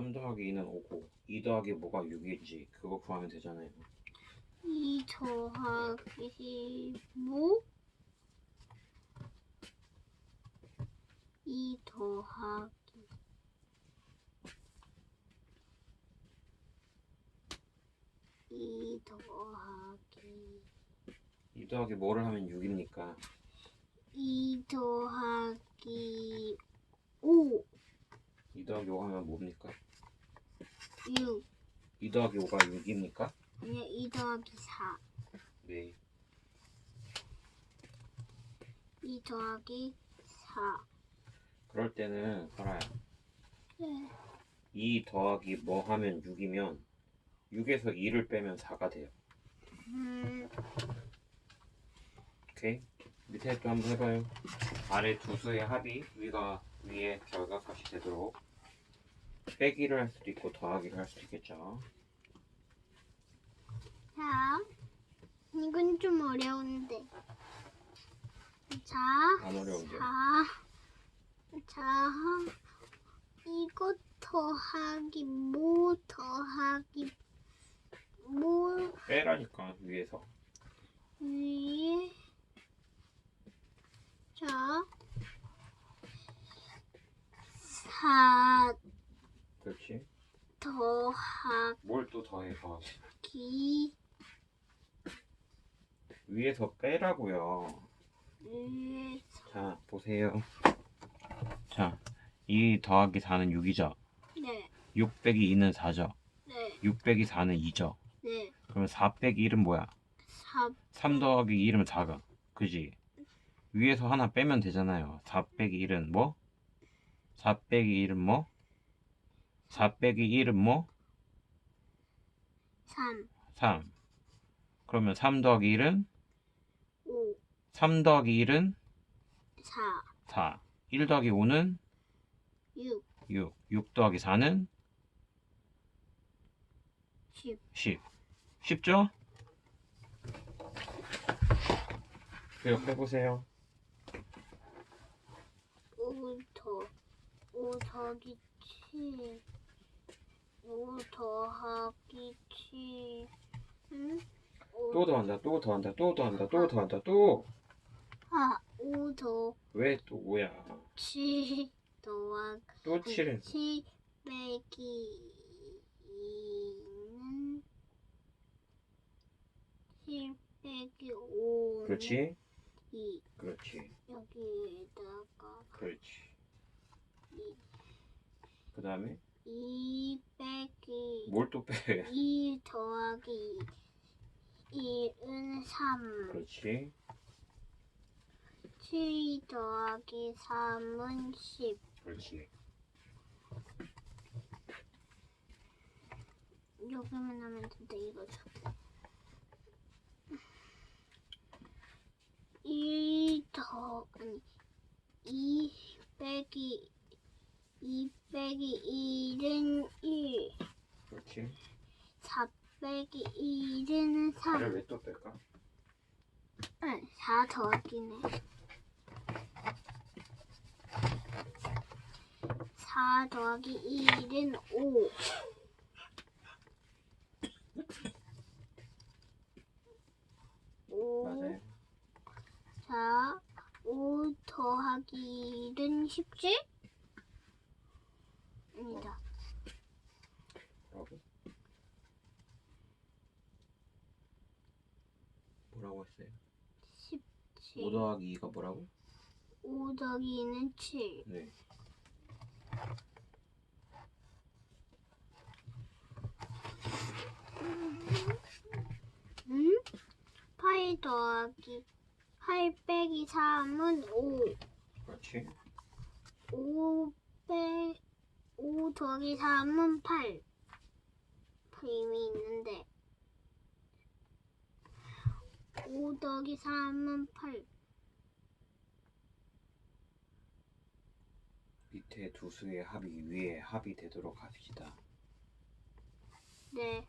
3 더하기 2는 5고 2 더하기 뭐가 6인지 그거 구하면 되잖아요. 2 더하기 15 2 더하기 2 더하기 2 더하기 뭐를 하면 6입니까? 2 더하기 5 2 더하기 5 하면 뭡니까? 6 2 더하기 5가 6입니까? 아니야 2 더하기 4 네. 2 더하기 4 그럴 때는 설아야 네. 2 더하기 뭐 하면 6이면 6에서 2를 빼면 4가 돼요. 음, 오케이? 밑에 또 한번 해봐요. 아래 두 수의 합이 위가 위에 결과값이 되도록 빼기를 할 수도 있고 더하기를 할 수도 있겠죠. 자 이건 좀 어려운데 자 안 어려운데요. 자, 자, 이거 더하기 뭐 더하기 뭐 빼라니까 위에서. 위에 자, 4 그렇지. 더하기 뭘 또 더해 더하기. 위에서 빼라고요. 위에서 자 보세요. 자, 2 더하기 4는 6이죠. 네, 6 빼기 2는 4죠. 네, 6 빼기 4는 2죠. 네, 그러면 4 빼기 1은 뭐야? 4 3 더하기 1은 4가. 그지? 위에서 하나 빼면 되잖아요. 4 빼기 1은 뭐? 4 빼기 1은 뭐? 4 빼기 1은 뭐? 3 3. 그러면 3 더하기 1은? 5 3 더하기 1은? 4 4. 1 더하기 5는? 6 6. 6 더하기 4는? 10 10. 쉽죠? 기억해보세요. 5 더, 5 더하기 7, 5 더하기 7, 응? 또 더한다, 또 더한다, 또 더한다, 또 더한다, 또! 아, 5 더, 왜또 5야? 7 더하기 또 7은? 7 빼기 2는 7 빼기 5는 그렇지? 2 그렇지. 여기에다가 그렇지. 2, 그 다음에 2 빼기 뭘 또 빼? 2 더하기 1은 3 그렇지. 7 더하기 3은 10 그렇지. 여기만 하면 된다 이거죠 1 더, 아니 2 빼기 2 빼기 1은 1 그렇지. 4 빼기 1은 3 나를 왜또 뺄까? 응, 4 더하기네. 4 더하기 1은 5. 오. 맞아요. 자, 5 더하기 1은 17? 아니다. 뭐라고? 했어요? 17. 5 더하기 2가 뭐라고? 5 더하기 2는 7. 네. 응? 8 더하기 8 빼기 3은 5. 그렇지. 5 빼, 5 더하기 3은 8. 8이 있는데. 5 더하기 3은 8. 밑에 두 수의 합이 위에 합이 되도록 합시다. 네.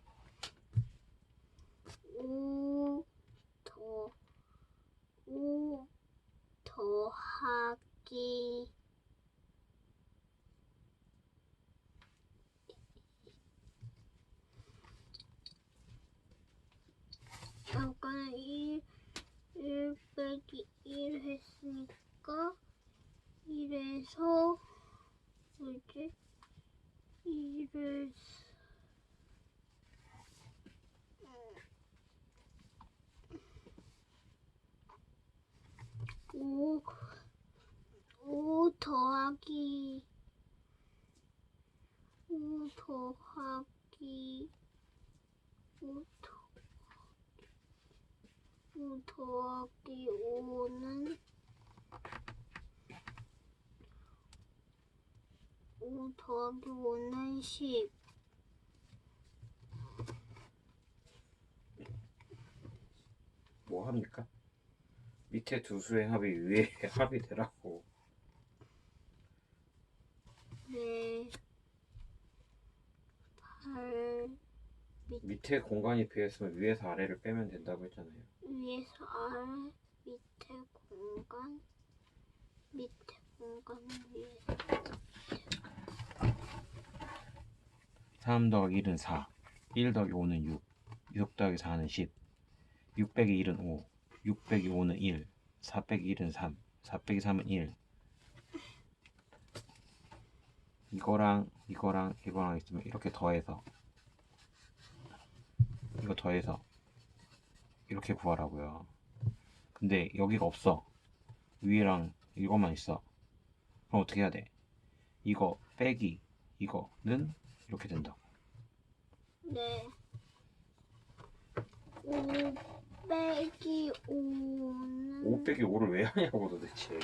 3 더하기 5는 5 더하기 5는 10 뭐 합니까? 밑에 두 수의 합이 위에 합이 되라고 밑에 공간이 비었으면 위에서 아래를 빼면 된다고 했잖아요. 위에서 아래 밑에 공간 밑에 공간을 위해서 3 더하기 1은 4. 1 더하기 5는 6. 6 더하기 4는 10. 6 빼기 1은 5. 6 빼기 5는 1. 4 빼기 1은 3. 4 빼기 3은 1. 이거랑 이거랑 이거랑 있으면 이렇게 더해서 이거 더해서 이렇게 구하라고요. 근데 여기가 없어. 위에랑 이것만 있어. 그럼 어떻게 해야 돼? 이거 빼기 이거는 이렇게 된다. 네. 5 빼기 5는 5 빼기 5를 왜 하냐고 도대체.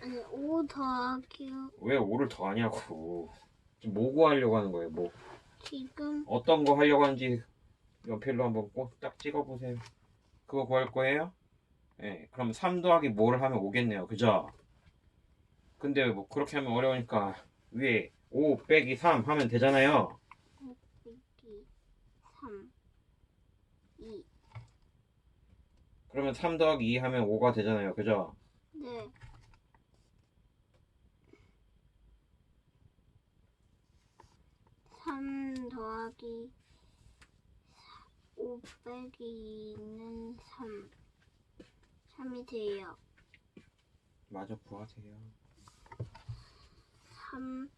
아니 5 더하기 왜 5를 더 하냐고. 지금 뭐 구하려고 하는 거예요? 뭐 지금 어떤 거 하려고 하는지 연필로 한번 꼭 딱 찍어보세요. 그거 구할 거예요? 예, 그럼 3 더하기 뭐를 하면 오겠네요. 그죠? 근데 뭐 그렇게 하면 어려우니까 위에 5 빼기 3 하면 되잖아요. 5 빼기 3 2 그러면 3 더하기 2 하면 5가 되잖아요. 그죠? 네. 삼 더하기 5 빼기 2는 3 3이 돼요. 마저 구하세요. 3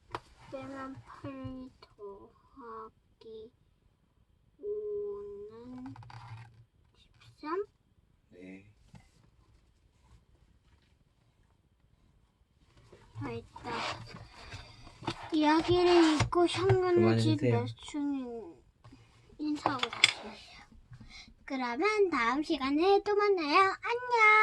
빼면 8 더하기 5는 13? 네. 다 있다. 이야기를 읽고 현관을 집 그만해주세요 인사하고 다시 해요. 그러면 다음 시간에 또 만나요. 안녕!